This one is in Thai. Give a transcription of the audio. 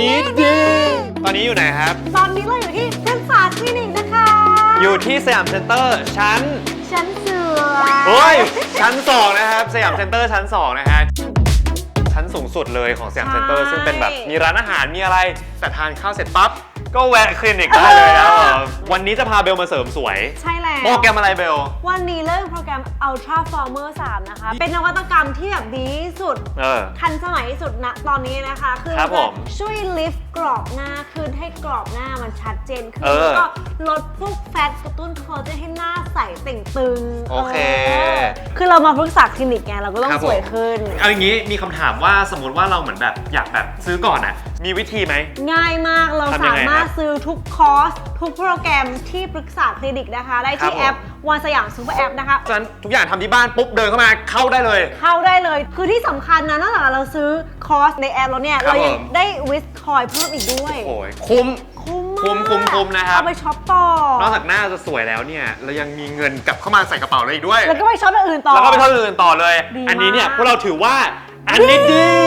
นี้ดี ตอนนี้อยู่ไหนครับ ตอนนี้เราอยู่ที่เทมสาคลินิกนะคะ อยู่ที่สยามเซ็นเตอร์ชั้นชั้นสวยเฮ้ยชั้น 2 นะครับ สยามเซ็นเตอร์ชั้น 2 นะฮะ ชั้นสูงสุดเลยของสยามเซ็นเตอร์ ซึ่งเป็นแบบมีร้านอาหารมีอะไร แต่ทานข้าวเสร็จปั๊บ ก็แวะคลินิกได้เลยนะครับผม วันนี้จะพาเบลมาเสริมสวย ใช่แล้ว โปรแกรมอะไรเบล วันนี้เริ่มโปรแกรม Ultra Former 3 นะคะ เป็นนวัตกรรมที่แบบดีที่สุด เออ ทันสมัยที่สุดณตอนนี้นะคะ คือครับผมจะช่วยลิฟต์ กรอบหน้าขึ้นให้กรอบหน้ามันชัดเจนขึ้น เออ แล้วก็ลดพวกแฟตกระตุ้นคอลลาเจนให้หน้าใสเต่งตึงโอเคคือเรามาปรึกษาคลินิกไงเราก็ต้องครับผม สวยขึ้น เอาอย่างนี้มีคำถามว่าสมมติว่าเราเหมือนแบบอยากแบบซื้อก่อนอะมีวิธีไหม ง่ายมากเราทำยัสางไงมารถครับซื้อทุกคอร์ส ทุกโปรแกรมที่ปรึกษาคลินิกนะคะ ได้ครับที่ผม แอปวันสยามซูเปอร์แอปนะคะ ฉะนั้นทุกอย่างทำที่บ้านปุ๊บเดินเข้ามาเข้าได้เลย เข้าได้เลย คือที่สำคัญนะนอกจากเราซื้อคอร์สในแอปแล้วเนี่ย ครับเรายังผมได้วิสคอยเพิ่มอีกด้วยโอ้ยคุ้ม คุ้มมากคุ้มคุ้มคุ้มนะครับ เอาไปช็อปต่อนอกจากหน้าจะสวยแล้วเนี่ยเรายังมีเงินกลับเข้ามาใส่กระเป๋าเลยอีกด้วย แล้วก็ไปช็อปอย่างอื่นต่อ แล้วก็ไปเท่าอื่นต่อเลย ดีอันนี้เนี่ยมาก พวกเราถือว่าอันนี้ดี